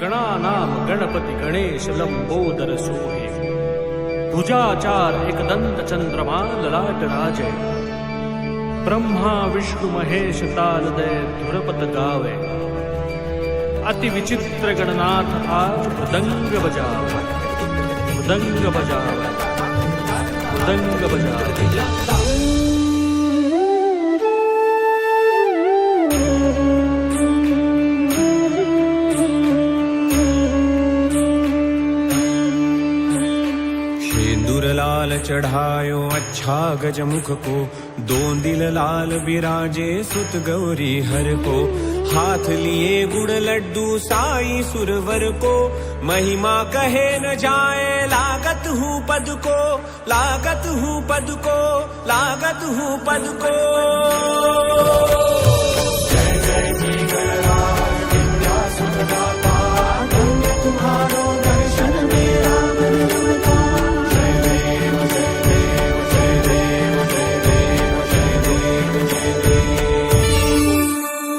गणानाम गणपति गणेश लंबोदर सोहे। भुजाचार एकदंत चंद्रमा ललाट राजे। ब्रह्मा, विष्णु, महेश, तालदय धुरपत गावे। अति विचित्र गणनाथ आज मृदंग बजावे। मृदंग बजावे। मृदंग बजावे। शेंदूर लाल चढ़ायो अच्छा गजमुख को, दो दिल लाल बिराजे सुत गौरी हर को। हाथ लिए गुड़ लड्डू साई सुरवर को, महिमा कहे न जाए लागत हूँ पद को, लागत हूँ पद को, लागत हूँ पद को।